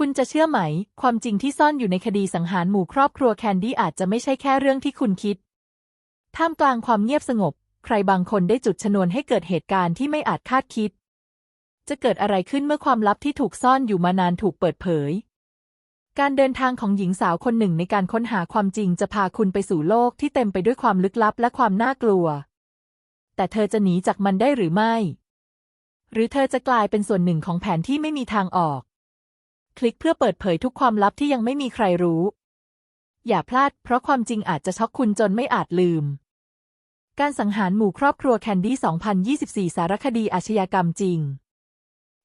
คุณจะเชื่อไหม ความจริงที่ซ่อนอยู่ในคดีสังหารหมู่ครอบครัวแคนดี้อาจจะไม่ใช่แค่เรื่องที่คุณคิด ท่ามกลางความเงียบสงบ ใครบางคนได้จุดชนวนให้เกิดเหตุการณ์ที่ไม่อาจคาดคิด จะเกิดอะไรขึ้นเมื่อความลับที่ถูกซ่อนอยู่มานานถูกเปิดเผย การเดินทางของหญิงสาวคนหนึ่งในการค้นหาความจริงจะพาคุณไปสู่โลกที่เต็มไปด้วยความลึกลับและความน่ากลัว แต่เธอจะหนีจากมันได้หรือไม่ หรือเธอจะกลายเป็นส่วนหนึ่งของแผนที่ไม่มีทางออก คลิกเพื่อเปิดเผยทุกความลับที่ยังไม่มีใครรู้ อย่าพลาด เพราะความจริงอาจจะช็อกคุณจนไม่อาจลืม การสังหารหมู่ครอบครัวแคนดี้ 2024 สารคดีอาชญากรรมจริง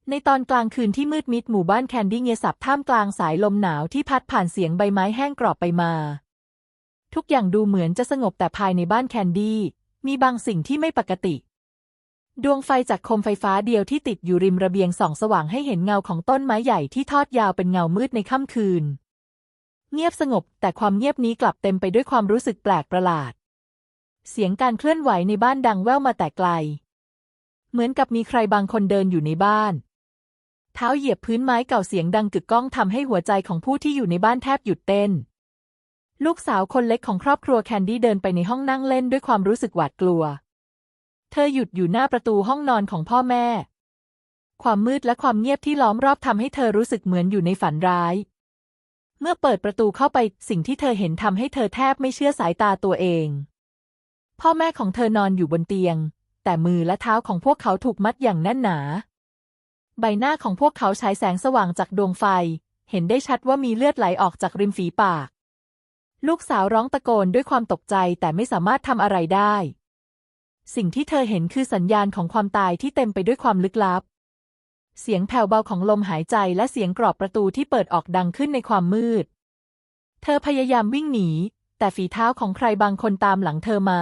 ในตอนกลางคืนที่มืดมิดหมู่บ้านแคนดี้เงียบสับท่ามกลางสายลมหนาวที่พัดผ่านเสียงใบไม้แห้งกรอบไปมา ทุกอย่างดูเหมือนจะสงบแต่ภายในบ้านแคนดี้มีบางสิ่งที่ไม่ปกติ ดวงไฟจากโคมไฟฟ้าเดียวที่ติดอยู่ริมระเบียงส่องสว่างให้เห็นเงาของต้นไม้ใหญ่ที่ทอดยาวเป็นเงามืดในค่ำคืน เงียบสงบแต่ความเงียบนี้กลับเต็มไปด้วยความรู้สึกแปลกประหลาด เสียงการเคลื่อนไหวในบ้านดังแว่วมาแต่ไกล เหมือนกับมีใครบางคนเดินอยู่ในบ้าน เท้าเหยียบพื้นไม้เก่าเสียงดังกึกก้องทำให้หัวใจของผู้ที่อยู่ในบ้านแทบหยุดเต้น ลูกสาวคนเล็กของครอบครัวแคนดี้เดินไปในห้องนั่งเล่นด้วยความรู้สึกหวาดกลัว เธอหยุดอยู่หน้าประตูห้องนอนของพ่อแม่ ความมืดและความเงียบที่ล้อมรอบทำให้เธอรู้สึกเหมือนอยู่ในฝันร้าย เมื่อเปิดประตูเข้าไปสิ่งที่เธอเห็นทำให้เธอแทบไม่เชื่อสายตาตัวเอง พ่อแม่ของเธอนอนอยู่บนเตียง แต่มือและเท้าของพวกเขาถูกมัดอย่างแน่นหนา ใบหน้าของพวกเขาฉายแสงสว่างจากดวงไฟ เห็นได้ชัดว่ามีเลือดไหลออกจากริมฝีปาก ลูกสาวร้องตะโกนด้วยความตกใจแต่ไม่สามารถทำอะไรได้ สิ่งที่เธอเห็นคือสัญญาณของความตายที่เต็มไปด้วยความลึกลับ เสียงแผ่วเบาของลมหายใจและเสียงกรอบประตูที่เปิดออกดังขึ้นในความมืด เธอพยายามวิ่งหนี แต่ฝีเท้าของใครบางคนตามหลังเธอมา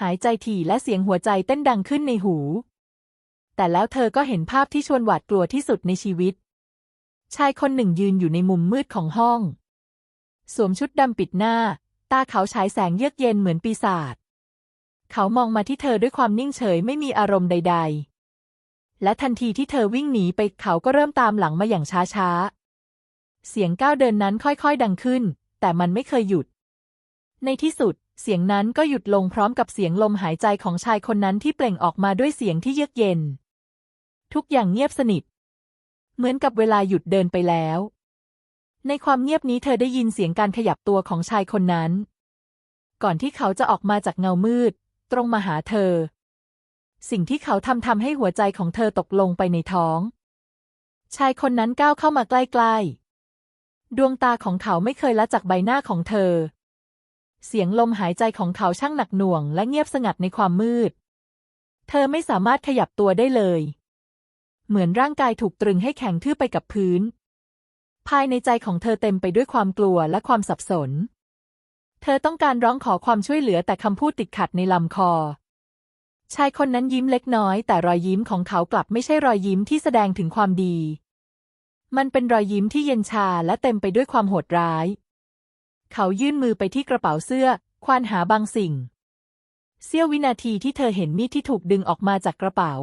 หายใจถี่และเสียงหัวใจเต้นดังขึ้นในหู แต่แล้วเธอก็เห็นภาพที่ชวนหวาดกลัวที่สุดในชีวิต ชายคนหนึ่งยืนอยู่ในมุมมืดของห้อง สวมชุดดำปิดหน้า ตาเขาฉายแสงเยือกเย็นเหมือนปีศาจ เขามองมาที่เธอด้วยความนิ่งเฉยไม่มีอารมณ์ใด ๆ และทันทีที่เธอวิ่งหนีไปเขาก็เริ่มตามหลังมาอย่างช้าๆ เสียงก้าวเดินนั้นค่อยๆ ดังขึ้น แต่มันไม่เคยหยุด ในที่สุด เสียงนั้นก็หยุดลงพร้อมกับเสียงลมหายใจของชายคนนั้นที่เปล่งออกมาด้วยเสียงที่เยือกเย็น ทุกอย่างเงียบสนิท เหมือนกับเวลาหยุดเดินไปแล้ว ในความเงียบนี้เธอได้ยินเสียงการขยับตัวของชายคนนั้น ก่อนที่เขาจะออกมาจากเงามืด ตรงมาหาเธอ สิ่งที่เขาทำทำให้หัวใจของเธอตกลงไปในท้อง ชายคนนั้นก้าวเข้ามาใกล้ๆ ดวงตาของเขาไม่เคยละจากใบหน้าของเธอ เสียงลมหายใจของเขาช่างหนักหน่วง และเงียบสงัดในความมืด เธอไม่สามารถขยับตัวได้เลย เหมือนร่างกายถูกตรึงให้แข็งทื่อไปกับพื้น ภายในใจของเธอเต็มไปด้วยความกลัวและความสับสน เธอต้องการร้องขอความช่วยเหลือแต่คำพูดติดขัดในลำคอ ชายคนนั้นยิ้มเล็กน้อย แต่รอยยิ้มของเขากลับไม่ใช่รอยยิ้มที่แสดงถึงความดี มันเป็นรอยยิ้มที่เย็นชาและเต็มไปด้วยความโหดร้าย เขายื่นมือไปที่กระเป๋าเสื้อ ควานหาบางสิ่ง เสี้ยววินาทีที่เธอเห็นมีดที่ถูกดึงออกมาจากกระเป๋า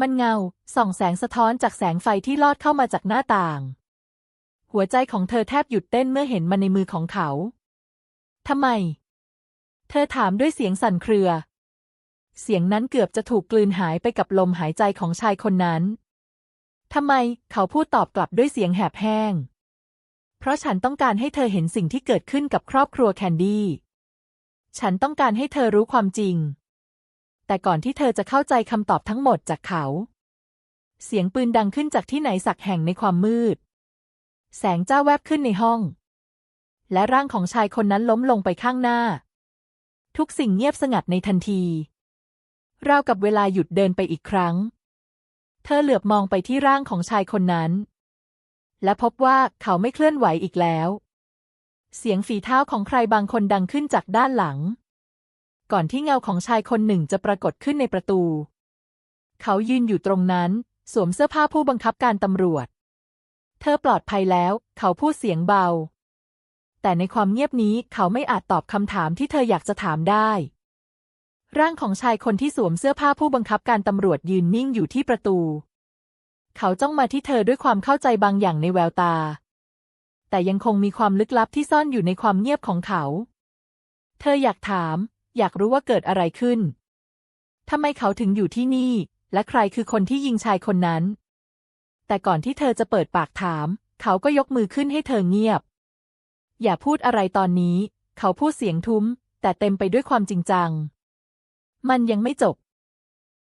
มันเงาส่องแสงสะท้อนจากแสงไฟที่ลอดเข้ามาจากหน้าต่าง หัวใจของเธอแทบหยุดเต้นเมื่อเห็นมันในมือของเขา ทำไม เธอถามด้วยเสียงสั่นเครือ เสียงนั้นเกือบจะถูกกลืนหายไปกับลมหายใจของชายคนนั้น ทำไม เขาพูดตอบกลับด้วยเสียงแหบแห้ง เพราะฉันต้องการให้เธอเห็นสิ่งที่เกิดขึ้นกับครอบครัวแคนดี้ ฉันต้องการให้เธอรู้ความจริง แต่ก่อนที่เธอจะเข้าใจคำตอบทั้งหมดจากเขา เสียงปืนดังขึ้นจากที่ไหนสักแห่งในความมืด แสงจ้าแวบขึ้นในห้อง และร่างของชายคนนั้นล้มลงไปข้างหน้า ทุกสิ่งเงียบสงัดในทันที ราวกับเวลาหยุดเดินไปอีกครั้ง เธอเหลือบมองไปที่ร่างของชายคนนั้น และพบว่าเขาไม่เคลื่อนไหวอีกแล้ว เสียงฝีเท้าของใครบางคนดังขึ้นจากด้านหลัง ก่อนที่เงาของชายคนหนึ่งจะปรากฏขึ้นในประตู เขายืนอยู่ตรงนั้น สวมเสื้อผ้าผู้บังคับการตำรวจ เธอปลอดภัยแล้ว เขาพูดเสียงเบา แต่ในความเงียบนี้เขาไม่อาจตอบคำถามที่เธออยากจะถามได้ ร่างของชายคนที่สวมเสื้อผ้าผู้บังคับการตำรวจยืนนิ่งอยู่ที่ประตู เขาจ้องมาที่เธอด้วยความเข้าใจบางอย่างในแววตา แต่ยังคงมีความลึกลับที่ซ่อนอยู่ในความเงียบของเขา เธออยากถาม อยากรู้ว่าเกิดอะไรขึ้นทำไมเขาถึงอยู่ที่นี่ และใครคือคนที่ยิงชายคนนั้น แต่ก่อนที่เธอจะเปิดปากถาม เขาก็ยกมือขึ้นให้เธอเงียบ อย่าพูดอะไรตอนนี้ เขาพูดเสียงทุ้ม แต่เต็มไปด้วยความจริงจัง มันยังไม่จบ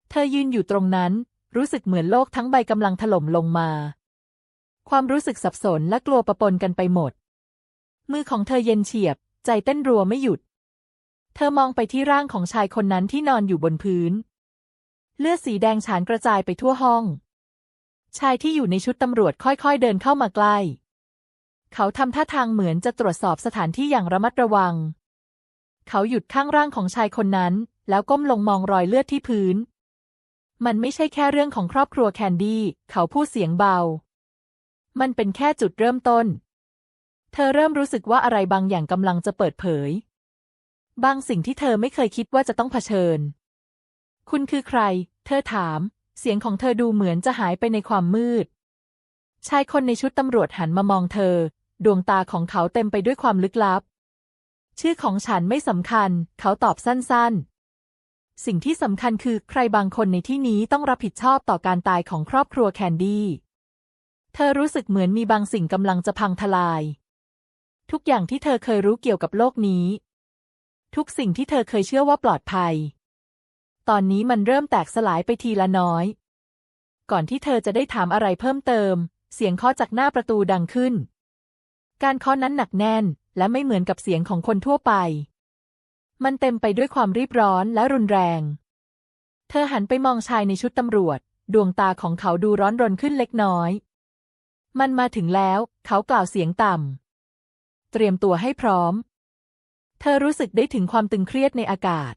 เธอยืนอยู่ตรงนั้น รู้สึกเหมือนโลกทั้งใบกำลังถล่มลงมา ความรู้สึกสับสนและกลัวประปนกันไปหมด มือของเธอเย็นเฉียบ ใจเต้นรัวไม่หยุด เธอมองไปที่ร่างของชายคนนั้นที่นอนอยู่บนพื้น เลือดสีแดงฉานกระจายไปทั่วห้อง ชายที่อยู่ในชุดตำรวจค่อยๆเดินเข้ามาใกล้ เขาทำท่าทางเหมือนจะตรวจสอบสถานที่อย่างระมัดระวัง เขาหยุดข้างร่างของชายคนนั้น แล้วก้มลงมองรอยเลือดที่พื้น มันไม่ใช่แค่เรื่องของครอบครัวแคนดี้ เขาพูดเสียงเบา มันเป็นแค่จุดเริ่มต้น เธอเริ่มรู้สึกว่าอะไรบางอย่างกำลังจะเปิดเผย บางสิ่งที่เธอไม่เคยคิดว่าจะต้องเผชิญ คุณคือใคร เธอถาม เสียงของเธอดูเหมือนจะหายไปในความมืดชายคนในชุดตำรวจหันมามองเธอ ดวงตาของเขาเต็มไปด้วยความลึกลับ ชื่อของฉันไม่สำคัญ เขาตอบสั้นๆ สิ่งที่สำคัญคือใครบางคนในที่นี้ต้องรับผิดชอบต่อการตายของครอบครัวแคนดี้ เธอรู้สึกเหมือนมีบางสิ่งกำลังจะพังทลาย ทุกอย่างที่เธอเคยรู้เกี่ยวกับโลกนี้ ทุกสิ่งที่เธอเคยเชื่อว่าปลอดภัย ตอนนี้มันเริ่มแตกสลายไปทีละน้อย ก่อนที่เธอจะได้ถามอะไรเพิ่มเติม เสียงเคาะจากหน้าประตูดังขึ้น การเคาะนั้นหนักแน่น และไม่เหมือนกับเสียงของคนทั่วไป มันเต็มไปด้วยความรีบร้อนและรุนแรง เธอหันไปมองชายในชุดตำรวจ ดวงตาของเขาดูร้อนรนขึ้นเล็กน้อย มันมาถึงแล้ว เขากล่าวเสียงต่ำ เตรียมตัวให้พร้อม เธอรู้สึกได้ถึงความตึงเครียดในอากาศ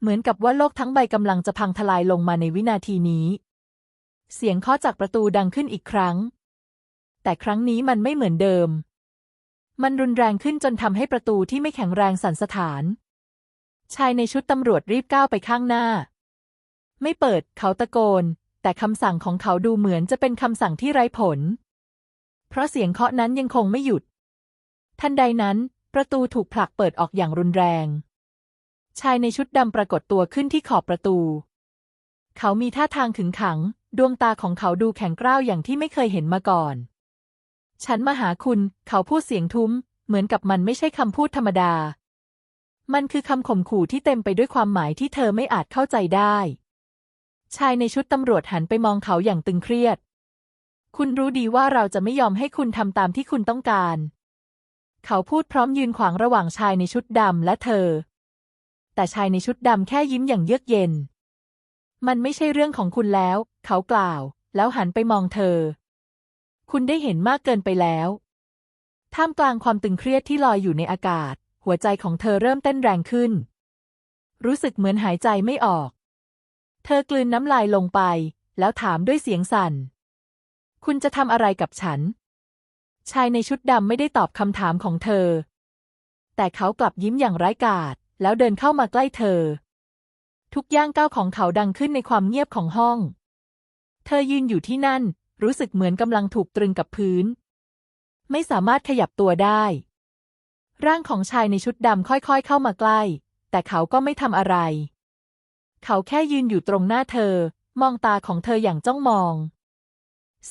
เหมือนกับว่าโลกทั้งใบกำลังจะพังทลายลงมาในวินาทีนี้ เสียงเคาะจากประตูดังขึ้นอีกครั้ง แต่ครั้งนี้มันไม่เหมือนเดิม มันรุนแรงขึ้นจนทำให้ประตูที่ไม่แข็งแรงสั่นสะท้าน ชายในชุดตำรวจรีบก้าวไปข้างหน้า ไม่เปิดเขาตะโกน แต่คำสั่งของเขาดูเหมือนจะเป็นคำสั่งที่ไร้ผล เพราะเสียงเคาะนั้นยังคงไม่หยุด ทันใดนั้น ประตูถูกผลักเปิดออกอย่างรุนแรง ชายในชุดดำปรากฏตัวขึ้นที่ขอบประตู เขามีท่าทางขึงขัง ดวงตาของเขาดูแข็งกร้าวอย่างที่ไม่เคยเห็นมาก่อน ฉันมาหาคุณ เขาพูดเสียงทุ้ม เหมือนกับมันไม่ใช่คำพูดธรรมดา มันคือคำข่มขู่ที่เต็มไปด้วยความหมายที่เธอไม่อาจเข้าใจได้ ชายในชุดตำรวจหันไปมองเขาอย่างตึงเครียด คุณรู้ดีว่าเราจะไม่ยอมให้คุณทำตามที่คุณต้องการ เขาพูดพร้อมยืนขวางระหว่างชายในชุดดำและเธอ แต่ชายในชุดดำแค่ยิ้มอย่างเยือกเย็น มันไม่ใช่เรื่องของคุณแล้ว เขากล่าว แล้วหันไปมองเธอ คุณได้เห็นมากเกินไปแล้ว ท่ามกลางความตึงเครียดที่ลอยอยู่ในอากาศ หัวใจของเธอเริ่มเต้นแรงขึ้น รู้สึกเหมือนหายใจไม่ออก เธอกลืนน้ำลายลงไป แล้วถามด้วยเสียงสั่น คุณจะทำอะไรกับฉัน ชายในชุดดำไม่ได้ตอบคำถามของเธอ แต่เขากลับยิ้มอย่างไร้กาศแล้วเดินเข้ามาใกล้เธอ ทุกย่างก้าวของเขาดังขึ้นในความเงียบของห้อง เธอยืนอยู่ที่นั่น รู้สึกเหมือนกำลังถูกตรึงกับพื้น ไม่สามารถขยับตัวได้ ร่างของชายในชุดดำค่อยๆเข้ามาใกล้ แต่เขาก็ไม่ทำอะไร เขาแค่ยืนอยู่ตรงหน้าเธอ มองตาของเธออย่างจ้องมอง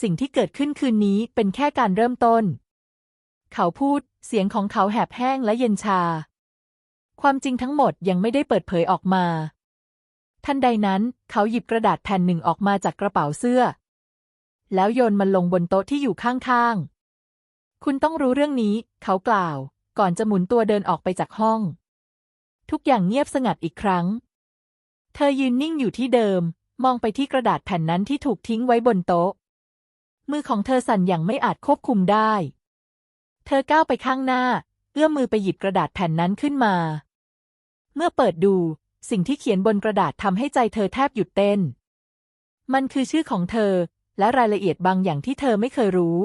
สิ่งที่เกิดขึ้นคืนนี้เป็นแค่การเริ่มต้น เขาพูดเสียงของเขาแหบแห้งและเย็นชา ความจริงทั้งหมดยังไม่ได้เปิดเผยออกมา ทันใดนั้นเขาหยิบกระดาษแผ่นหนึ่งออกมาจากกระเป๋าเสื้อ แล้วโยนมันลงบนโต๊ะที่อยู่ข้างๆ คุณต้องรู้เรื่องนี้ เขากล่าว ก่อนจะหมุนตัวเดินออกไปจากห้อง ทุกอย่างเงียบสงัดอีกครั้ง เธอยืนนิ่งอยู่ที่เดิม มองไปที่กระดาษแผ่นนั้นที่ถูกทิ้งไว้บนโต๊ะ มือของเธอสั่นอย่างไม่อาจควบคุมได้ เธอก้าวไปข้างหน้า เอื้อมมือไปหยิบกระดาษแผ่นนั้นขึ้นมา เมื่อเปิดดู สิ่งที่เขียนบนกระดาษทำให้ใจเธอแทบหยุดเต้นมันคือชื่อของเธอ และรายละเอียดบางอย่างที่เธอไม่เคยรู้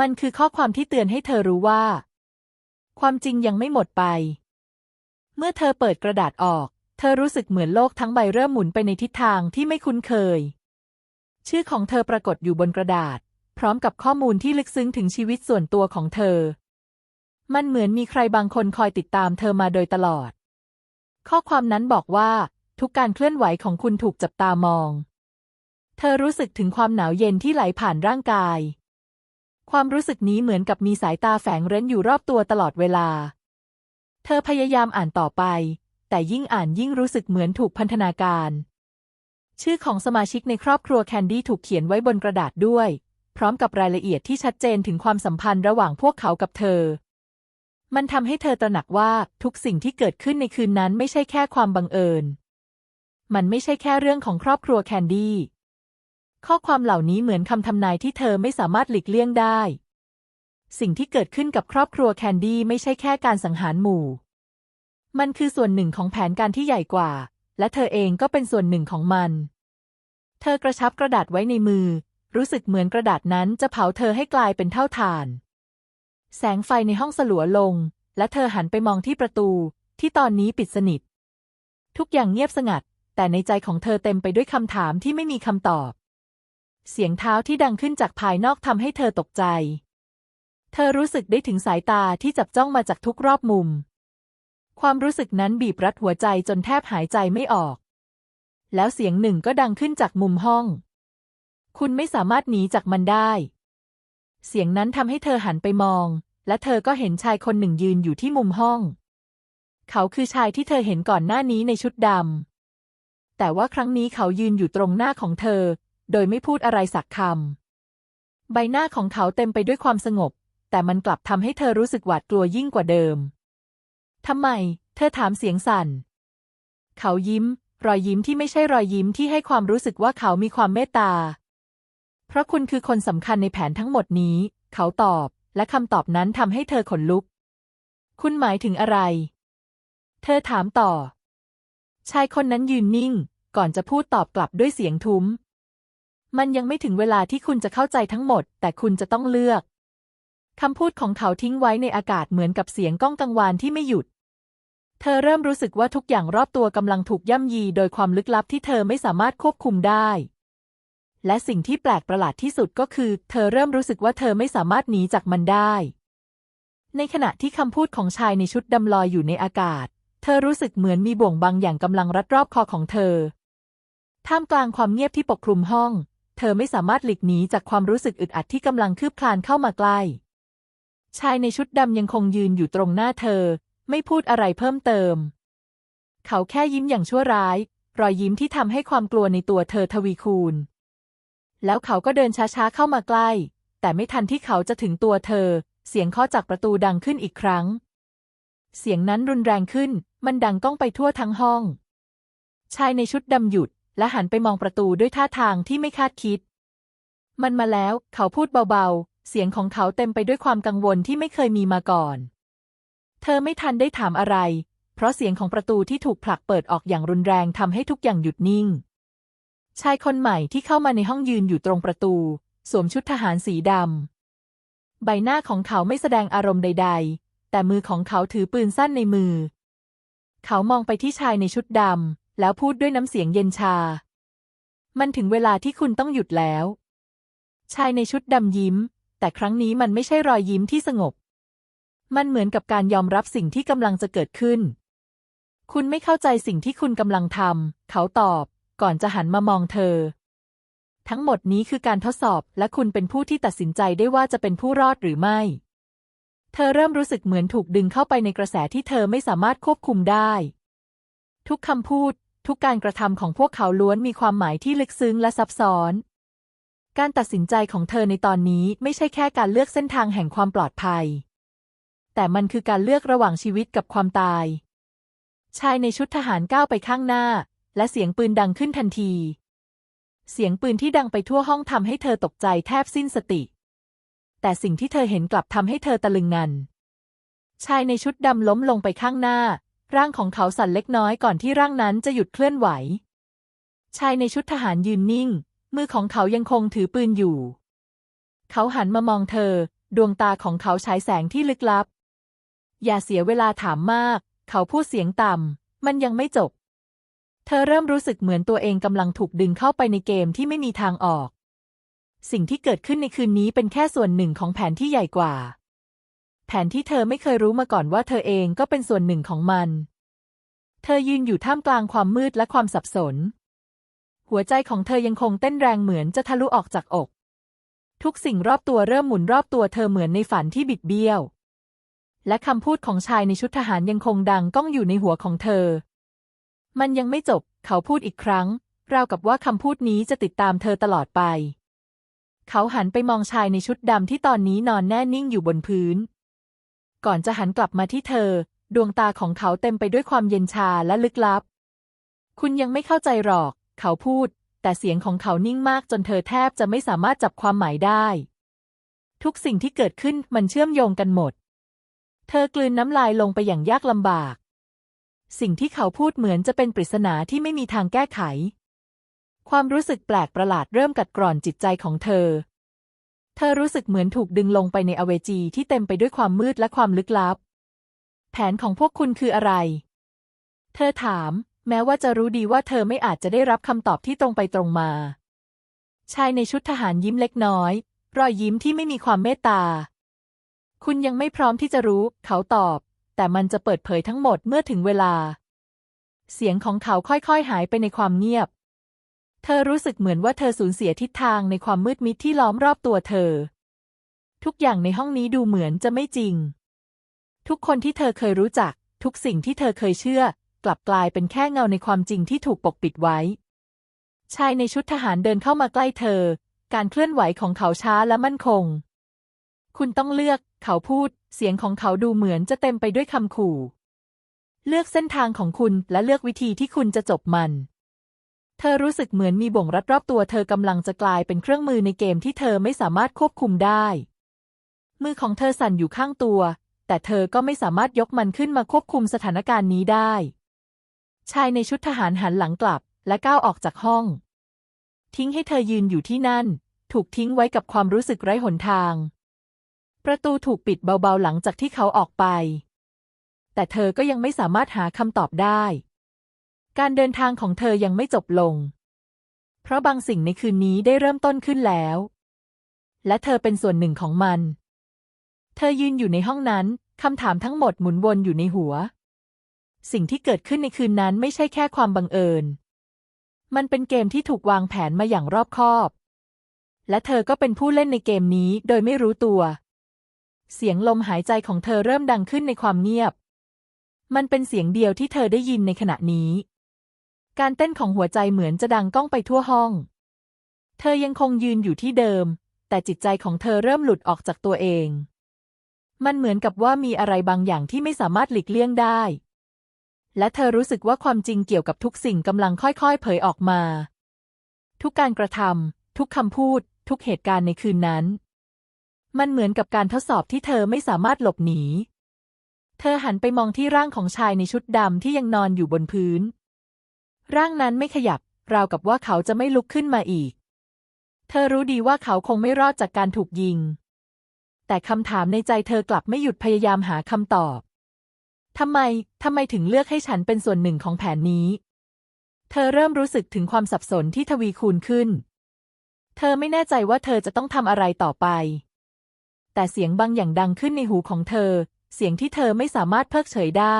มันคือข้อความที่เตือนให้เธอรู้ว่า ความจริงยังไม่หมดไป เมื่อเธอเปิดกระดาษออก เธอรู้สึกเหมือนโลกทั้งใบเริ่มหมุนไปในทิศทางที่ไม่คุ้นเคย ชื่อของเธอปรากฏอยู่บนกระดาษ พร้อมกับข้อมูลที่ลึกซึ้งถึงชีวิตส่วนตัวของเธอ มันเหมือนมีใครบางคนคอยติดตามเธอมาโดยตลอด ข้อความนั้นบอกว่าทุกการเคลื่อนไหวของคุณถูกจับตามอง เธอรู้สึกถึงความหนาวเย็นที่ไหลผ่านร่างกาย ความรู้สึกนี้เหมือนกับมีสายตาแฝงเร้นอยู่รอบตัวตลอดเวลา เธอพยายามอ่านต่อไป แต่ยิ่งอ่านยิ่งรู้สึกเหมือนถูกพันธนาการ ชื่อของสมาชิกในครอบครัวแคนดี้ถูกเขียนไว้บนกระดาษด้วย พร้อมกับรายละเอียดที่ชัดเจนถึงความสัมพันธ์ระหว่างพวกเขากับเธอ มันทำให้เธอตระหนักว่าทุกสิ่งที่เกิดขึ้นในคืนนั้นไม่ใช่แค่ความบังเอิญ มันไม่ใช่แค่เรื่องของครอบครัวแคนดี้ ข้อความเหล่านี้เหมือนคำทำนายที่เธอไม่สามารถหลีกเลี่ยงได้ สิ่งที่เกิดขึ้นกับครอบครัวแคนดี้ไม่ใช่แค่การสังหารหมู่ มันคือส่วนหนึ่งของแผนการที่ใหญ่กว่า และเธอเองก็เป็นส่วนหนึ่งของมัน เธอกระชับกระดาษไว้ในมือ รู้สึกเหมือนกระดาษนั้นจะเผาเธอให้กลายเป็นเท่าฐาน แสงไฟในห้องสลัวลง และเธอหันไปมองที่ประตู ที่ตอนนี้ปิดสนิท ทุกอย่างเงียบสงัด แต่ในใจของเธอเต็มไปด้วยคำถามที่ไม่มีคำตอบ เสียงเท้าที่ดังขึ้นจากภายนอกทำให้เธอตกใจ เธอรู้สึกได้ถึงสายตาที่จับจ้องมาจากทุกรอบมุม ความรู้สึกนั้นบีบรัดหัวใจจนแทบหายใจไม่ออก แล้วเสียงหนึ่งก็ดังขึ้นจากมุมห้อง คุณไม่สามารถหนีจากมันได้ เสียงนั้นทำให้เธอหันไปมอง และเธอก็เห็นชายคนหนึ่งยืนอยู่ที่มุมห้อง เขาคือชายที่เธอเห็นก่อนหน้านี้ในชุดดำแต่ว่าครั้งนี้เขายืนอยู่ตรงหน้าของเธอ โดยไม่พูดอะไรสักคำ ใบหน้าของเขาเต็มไปด้วยความสงบ แต่มันกลับทำให้เธอรู้สึกหวาดกลัวยิ่งกว่าเดิม ทำไม เธอถามเสียงสั่น เขายิ้ม รอยยิ้มที่ไม่ใช่รอยยิ้มที่ให้ความรู้สึกว่าเขามีความเมตตา เพราะคุณคือคนสำคัญในแผนทั้งหมดนี้ เขาตอบ และคำตอบนั้นทำให้เธอขนลุก คุณหมายถึงอะไร เธอถามต่อ ชายคนนั้นยืนนิ่ง ก่อนจะพูดตอบกลับด้วยเสียงทุ้ม มันยังไม่ถึงเวลาที่คุณจะเข้าใจทั้งหมด แต่คุณจะต้องเลือกคำพูดของเขาทิ้งไว้ในอากาศเหมือนกับเสียงก้องกังวานที่ไม่หยุด เธอเริ่มรู้สึกว่าทุกอย่างรอบตัวกำลังถูกย่ำยีโดยความลึกลับที่เธอไม่สามารถควบคุมได้ และสิ่งที่แปลกประหลาดที่สุดก็คือ เธอเริ่มรู้สึกว่าเธอไม่สามารถหนีจากมันได้ ในขณะที่คำพูดของชายในชุดดำลอยอยู่ในอากาศ เธอรู้สึกเหมือนมีบ่วงบางอย่างกำลังรัดรอบคอของเธอ ท่ามกลางความเงียบที่ปกคลุมห้อง เธอไม่สามารถหลีกหนีจากความรู้สึกอึดอัดที่กำลังคืบคลานเข้ามาใกล้ ชายในชุดดำยังคงยืนอยู่ตรงหน้าเธอ ไม่พูดอะไรเพิ่มเติม เขาแค่ยิ้มอย่างชั่วร้าย รอยยิ้มที่ทำให้ความกลัวในตัวเธอทวีคูณ แล้วเขาก็เดินช้าๆเข้ามาใกล้ แต่ไม่ทันที่เขาจะถึงตัวเธอ เสียงเคาะจากประตูดังขึ้นอีกครั้ง เสียงนั้นรุนแรงขึ้น มันดังก้องไปทั่วทั้งห้อง ชายในชุดดำหยุด และหันไปมองประตูด้วยท่าทางที่ไม่คาดคิด มันมาแล้ว เขาพูดเบาๆ เสียงของเขาเต็มไปด้วยความกังวลที่ไม่เคยมีมาก่อน เธอไม่ทันได้ถามอะไร เพราะเสียงของประตูที่ถูกผลักเปิดออกอย่างรุนแรงทำให้ทุกอย่างหยุดนิ่ง ชายคนใหม่ที่เข้ามาในห้องยืนอยู่ตรงประตู สวมชุดทหารสีดำ ใบหน้าของเขาไม่แสดงอารมณ์ใด ๆ แต่มือของเขาถือปืนสั้นในมือ เขามองไปที่ชายในชุดดำ แล้วพูดด้วยน้ำเสียงเย็นชา มันถึงเวลาที่คุณต้องหยุดแล้ว ชายในชุดดำยิ้ม แต่ครั้งนี้มันไม่ใช่รอยยิ้มที่สงบ มันเหมือนกับการยอมรับสิ่งที่กำลังจะเกิดขึ้น คุณไม่เข้าใจสิ่งที่คุณกำลังทำเขาตอบ ก่อนจะหันมามองเธอ ทั้งหมดนี้คือการทดสอบและคุณเป็นผู้ที่ตัดสินใจได้ว่าจะเป็นผู้รอดหรือไม่เธอเริ่มรู้สึกเหมือนถูกดึงเข้าไปในกระแสที่เธอไม่สามารถควบคุมได้ ทุกคำพูด ทุกการกระทำของพวกเขาล้วนมีความหมายที่ลึกซึ้งและซับซ้อน การตัดสินใจของเธอในตอนนี้ไม่ใช่แค่การเลือกเส้นทางแห่งความปลอดภัย แต่มันคือการเลือกระหว่างชีวิตกับความตาย ชายในชุดทหารก้าวไปข้างหน้า และเสียงปืนดังขึ้นทันที เสียงปืนที่ดังไปทั่วห้องทำให้เธอตกใจแทบสิ้นสติ แต่สิ่งที่เธอเห็นกลับทำให้เธอตะลึงงันชายในชุดดำล้มลงไปข้างหน้า ร่างของเขาสั่นเล็กน้อยก่อนที่ร่างนั้นจะหยุดเคลื่อนไหว ชายในชุดทหารยืนนิ่ง มือของเขายังคงถือปืนอยู่ เขาหันมามองเธอ ดวงตาของเขาฉายแสงที่ลึกลับ อย่าเสียเวลาถามมาก เขาพูดเสียงต่ำ มันยังไม่จบเเธอเริ่มรู้สึกเหมือนตัวเองกำลังถูกดึงเข้าไปในเกมที่ไม่มีทางออก สิ่งที่เกิดขึ้นในคืนนี้เป็นแค่ส่วนหนึ่งของแผนที่ใหญ่กว่า แผนที่เธอไม่เคยรู้มาก่อนว่าเธอเองก็เป็นส่วนหนึ่งของมัน เธอยืนอยู่ท่ามกลางความมืดและความสับสน หัวใจของเธอยังคงเต้นแรงเหมือนจะทะลุออกจากอก ทุกสิ่งรอบตัวเริ่มหมุนรอบตัวเธอเหมือนในฝันที่บิดเบี้ยว และคำพูดของชายในชุดทหารยังคงดังก้องอยู่ในหัวของเธอ มันยังไม่จบ เขาพูดอีกครั้ง ราวกับว่าคำพูดนี้จะติดตามเธอตลอดไป เขาหันไปมองชายในชุดดำที่ตอนนี้นอนแน่นิ่งอยู่บนพื้น ก่อนจะหันกลับมาที่เธอ ดวงตาของเขาเต็มไปด้วยความเย็นชาและลึกลับ คุณยังไม่เข้าใจหรอก เขาพูด แต่เสียงของเขานิ่งมากจนเธอแทบจะไม่สามารถจับความหมายได้ ทุกสิ่งที่เกิดขึ้นมันเชื่อมโยงกันหมด เธอกลืนน้ำลายลงไปอย่างยากลำบาก สิ่งที่เขาพูดเหมือนจะเป็นปริศนาที่ไม่มีทางแก้ไข ความรู้สึกแปลกประหลาดเริ่มกัดกร่อนจิตใจของเธอ เธอรู้สึกเหมือนถูกดึงลงไปในอเวจีที่เต็มไปด้วยความมืดและความลึกลับ แผนของพวกคุณคืออะไร เธอถาม แม้ว่าจะรู้ดีว่าเธอไม่อาจจะได้รับคำตอบที่ตรงไปตรงมา ชายในชุดทหารยิ้มเล็กน้อย รอยยิ้มที่ไม่มีความเมตตา คุณยังไม่พร้อมที่จะรู้ เขาตอบ แต่มันจะเปิดเผยทั้งหมดเมื่อถึงเวลา เสียงของเขาค่อยๆหายไปในความเงียบ ธอรู้สึกเหมือนว่าเธอสูญเสียทิศทางในความมืดมิดที่ล้อมรอบตัวเธอ ทุกอย่างในห้องนี้ดูเหมือนจะไม่จริง ทุกคนที่เธอเคยรู้จัก ทุกสิ่งที่เธอเคยเชื่อ กลับกลายเป็นแค่เงาในความจริงที่ถูกปกปิดไว้ ชายในชุดทหารเดินเข้ามาใกล้เธอ การเคลื่อนไหวของเขาช้าและมั่นคง คุณต้องเลือก เขาพูด เสียงของเขาดูเหมือนจะเต็มไปด้วยคำขู่ เลือกเส้นทางของคุณและเลือกวิธีที่คุณจะจบมัน เธอรู้สึกเหมือนมีบ่วงรัดรอบตัวเธอกำลังจะกลายเป็นเครื่องมือในเกมที่เธอไม่สามารถควบคุมได้ มือของเธอสั่นอยู่ข้างตัว แต่เธอก็ไม่สามารถยกมันขึ้นมาควบคุมสถานการณ์นี้ได้ ชายในชุดทหารหันหลังกลับ และก้าวออกจากห้อง ทิ้งให้เธอยืนอยู่ที่นั่น ถูกทิ้งไว้กับความรู้สึกไร้หนทาง ประตูถูกปิดเบาๆหลังจากที่เขาออกไป แต่เธอก็ยังไม่สามารถหาคำตอบได้ การเดินทางของเธอยังไม่จบลง เพราะบางสิ่งในคืนนี้ได้เริ่มต้นขึ้นแล้ว และเธอเป็นส่วนหนึ่งของมัน เธอยืนอยู่ในห้องนั้นคำถามทั้งหมดหมุนวนอยู่ในหัว สิ่งที่เกิดขึ้นในคืนนั้นไม่ใช่แค่ความบังเอิญ มันเป็นเกมที่ถูกวางแผนมาอย่างรอบคอบ และเธอก็เป็นผู้เล่นในเกมนี้โดยไม่รู้ตัว เสียงลมหายใจของเธอเริ่มดังขึ้นในความเงียบ มันเป็นเสียงเดียวที่เธอได้ยินในขณะนี้ การเต้นของหัวใจเหมือนจะดังก้องไปทั่วห้อง เธอยังคงยืนอยู่ที่เดิม แต่จิตใจของเธอเริ่มหลุดออกจากตัวเอง มันเหมือนกับว่ามีอะไรบางอย่างที่ไม่สามารถหลีกเลี่ยงได้ และเธอรู้สึกว่าความจริงเกี่ยวกับทุกสิ่งกำลังค่อยๆ เผยออกมา ทุกการกระทำทุกคำพูด ทุกเหตุการณ์ในคืนนั้น มันเหมือนกับการทดสอบที่เธอไม่สามารถหลบหนี เธอหันไปมองที่ร่างของชายในชุดดำที่ยังนอนอยู่บนพื้น ร่างนั้นไม่ขยับ ราวกับว่าเขาจะไม่ลุกขึ้นมาอีก เธอรู้ดีว่าเขาคงไม่รอดจากการถูกยิง แต่คำถามในใจเธอกลับไม่หยุดพยายามหาคำตอบทำไม ทำไมถึงเลือกให้ฉันเป็นส่วนหนึ่งของแผนนี้ เธอเริ่มรู้สึกถึงความสับสนที่ทวีคูณขึ้น เธอไม่แน่ใจว่าเธอจะต้องทำอะไรต่อไป แต่เสียงบางอย่างดังขึ้นในหูของเธอ เสียงที่เธอไม่สามารถเพิกเฉยได้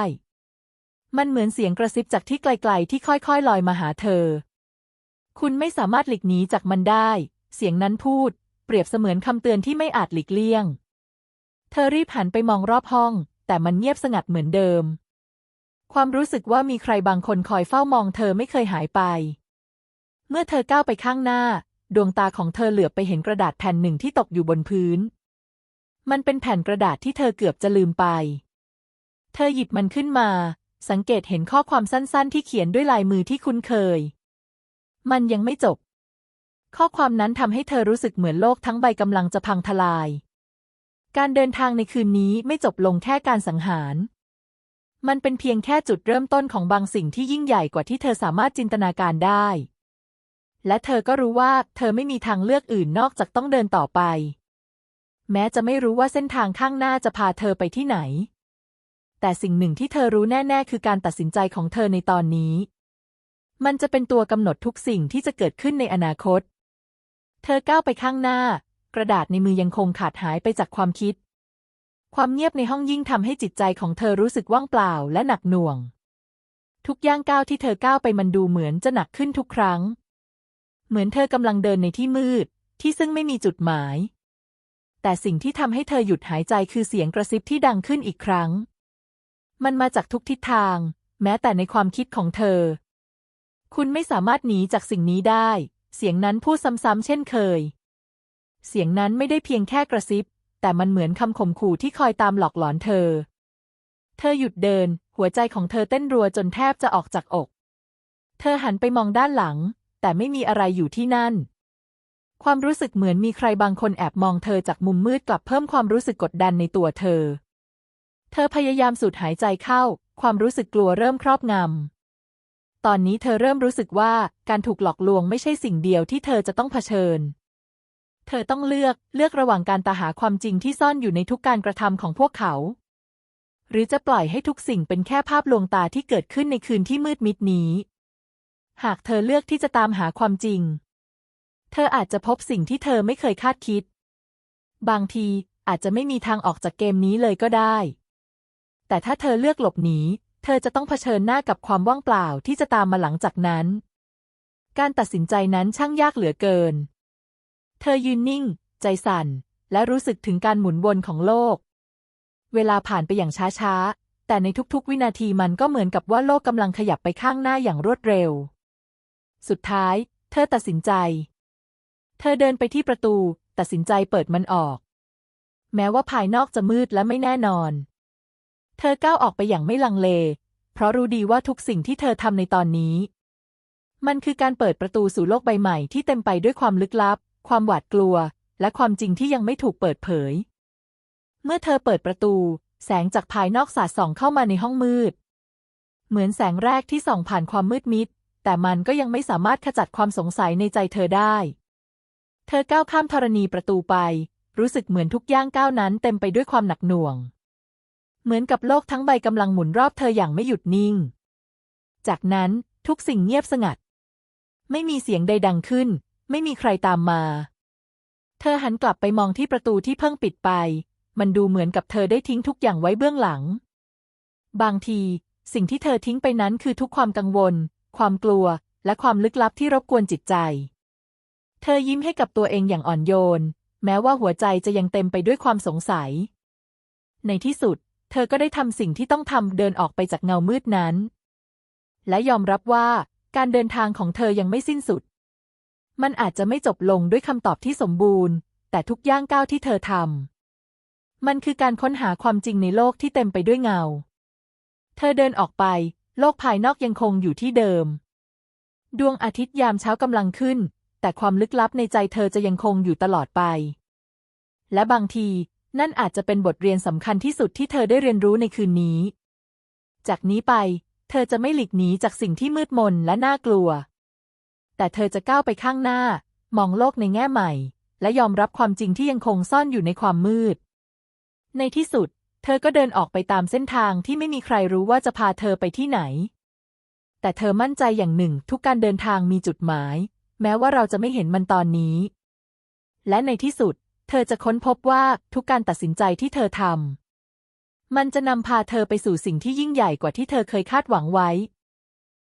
มันเหมือนเสียงกระซิบจากที่ไกลๆที่ค่อยๆ ลอยมาหาเธอ คุณไม่สามารถหลีกหนีจากมันได้ เสียงนั้นพูด เปรียบเสมือนคำเตือนที่ไม่อาจหลีกเลี่ยง เธอรีบหันไปมองรอบห้อง แต่มันเงียบสงัดเหมือนเดิม ความรู้สึกว่ามีใครบางคนคอยเฝ้ามองเธอไม่เคยหายไป เมื่อเธอก้าวไปข้างหน้า ดวงตาของเธอเหลือบไปเห็นกระดาษแผ่นหนึ่งที่ตกอยู่บนพื้น มันเป็นแผ่นกระดาษที่เธอเกือบจะลืมไป เธอหยิบมันขึ้นมา สังเกตเห็นข้อความสั้นๆ ที่เขียนด้วยลายมือที่คุ้นเคย มันยังไม่จบ ข้อความนั้นทำให้เธอรู้สึกเหมือนโลกทั้งใบกำลังจะพังทลาย การเดินทางในคืนนี้ไม่จบลงแค่การสังหาร มันเป็นเพียงแค่จุดเริ่มต้นของบางสิ่งที่ยิ่งใหญ่กว่าที่เธอสามารถจินตนาการได้ และเธอก็รู้ว่าเธอไม่มีทางเลือกอื่นนอกจากต้องเดินต่อไป แม้จะไม่รู้ว่าเส้นทางข้างหน้าจะพาเธอไปที่ไหน แต่สิ่งหนึ่งที่เธอรู้แน่ ๆ คือการตัดสินใจของเธอในตอนนี้ มันจะเป็นตัวกำหนดทุกสิ่งที่จะเกิดขึ้นในอนาคต เธอก้าวไปข้างหน้า กระดาษในมือยังคงขาดหายไปจากความคิด ความเงียบในห้องยิ่งทำให้จิตใจของเธอรู้สึกว่างเปล่าและหนักหน่วง ทุกย่างก้าวที่เธอก้าวไปมันดูเหมือนจะหนักขึ้นทุกครั้ง เหมือนเธอกำลังเดินในที่มืด ที่ซึ่งไม่มีจุดหมาย แต่สิ่งที่ทำให้เธอหยุดหายใจคือเสียงกระซิบที่ดังขึ้นอีกครั้ง มันมาจากทุกทิศทาง แม้แต่ในความคิดของเธอ คุณไม่สามารถหนีจากสิ่งนี้ได้ เสียงนั้นพูดซ้ำๆเช่นเคย เสียงนั้นไม่ได้เพียงแค่กระซิบ แต่มันเหมือนคำข่มขู่ที่คอยตามหลอกหลอนเธอ เธอหยุดเดิน หัวใจของเธอเต้นรัวจนแทบจะออกจากอก เธอหันไปมองด้านหลัง แต่ไม่มีอะไรอยู่ที่นั่นความรู้สึกเหมือนมีใครบางคนแอบมองเธอจากมุมมืดกลับเพิ่มความรู้สึกกดดันในตัวเธอ เธอพยายามสูดหายใจเข้า ความรู้สึกกลัวเริ่มครอบงำ ตอนนี้เธอเริ่มรู้สึกว่าการถูกหลอกลวงไม่ใช่สิ่งเดียวที่เธอจะต้องเผชิญ เธอต้องเลือกเลือกระหว่างการตาหาความจริงที่ซ่อนอยู่ในทุกการกระทำของพวกเขา หรือจะปล่อยให้ทุกสิ่งเป็นแค่ภาพลวงตาที่เกิดขึ้นในคืนที่มืดมิดนี้ หากเธอเลือกที่จะตามหาความจริง เธออาจจะพบสิ่งที่เธอไม่เคยคาดคิด บางทีอาจจะไม่มีทางออกจากเกมนี้เลยก็ได้ แต่ถ้าเธอเลือกหลบหนี เธอจะต้องเผชิญหน้ากับความว่างเปล่าที่จะตามมาหลังจากนั้น การตัดสินใจนั้นช่างยากเหลือเกิน เธอยืนนิ่ง ใจสั่น และรู้สึกถึงการหมุนวนของโลก เวลาผ่านไปอย่างช้าๆ แต่ในทุกๆ วินาทีมันก็เหมือนกับว่าโลกกำลังขยับไปข้างหน้าอย่างรวดเร็ว สุดท้าย เธอตัดสินใจ เธอเดินไปที่ประตู ตัดสินใจเปิดมันออก แม้ว่าภายนอกจะมืดและไม่แน่นอน เธอก้าวออกไปอย่างไม่ลังเล เพราะรู้ดีว่าทุกสิ่งที่เธอทำในตอนนี้ มันคือการเปิดประตูสู่โลกใบใหม่ที่เต็มไปด้วยความลึกลับ ความหวาดกลัว และความจริงที่ยังไม่ถูกเปิดเผย เมื่อเธอเปิดประตู แสงจากภายนอกสาดส่องเข้ามาในห้องมืด เหมือนแสงแรกที่ส่องผ่านความมืดมิด แต่มันก็ยังไม่สามารถขจัดความสงสัยในใจเธอได้ เธอก้าวข้ามธรณีประตูไป รู้สึกเหมือนทุกย่างก้าวนั้นเต็มไปด้วยความหนักหน่วง เหมือนกับโลกทั้งใบกำลังหมุนรอบเธออย่างไม่หยุดนิ่ง จากนั้นทุกสิ่งเงียบสงัด ไม่มีเสียงใดดังขึ้น ไม่มีใครตามมา เธอหันกลับไปมองที่ประตูที่เพิ่งปิดไป มันดูเหมือนกับเธอได้ทิ้งทุกอย่างไว้เบื้องหลัง บางที สิ่งที่เธอทิ้งไปนั้นคือทุกความกังวล ความกลัว และความลึกลับที่รบกวนจิตใจ เธอยิ้มให้กับตัวเองอย่างอ่อนโยน แม้ว่าหัวใจจะยังเต็มไปด้วยความสงสัย ในที่สุด เธอก็ได้ทำสิ่งที่ต้องทำเดินออกไปจากเงามืดนั้น และยอมรับว่าการเดินทางของเธอยังไม่สิ้นสุด มันอาจจะไม่จบลงด้วยคำตอบที่สมบูรณ์ แต่ทุกย่างก้าวที่เธอทำมันคือการค้นหาความจริงในโลกที่เต็มไปด้วยเงา เธอเดินออกไป โลกภายนอกยังคงอยู่ที่เดิม ดวงอาทิตย์ยามเช้ากำลังขึ้น แต่ความลึกลับในใจเธอจะยังคงอยู่ตลอดไป และบางที นั่นอาจจะเป็นบทเรียนสำคัญที่สุดที่เธอได้เรียนรู้ในคืนนี้ จากนี้ไป เธอจะไม่หลีกหนีจากสิ่งที่มืดมนและน่ากลัว แต่เธอจะก้าวไปข้างหน้า มองโลกในแง่ใหม่ และยอมรับความจริงที่ยังคงซ่อนอยู่ในความมืด ในที่สุด เธอก็เดินออกไปตามเส้นทางที่ไม่มีใครรู้ว่าจะพาเธอไปที่ไหน แต่เธอมั่นใจอย่างหนึ่งทุกการเดินทางมีจุดหมาย แม้ว่าเราจะไม่เห็นมันตอนนี้ และในที่สุด เธอจะค้นพบว่าทุกการตัดสินใจที่เธอทำมันจะนำพาเธอไปสู่สิ่งที่ยิ่งใหญ่กว่าที่เธอเคยคาดหวังไว้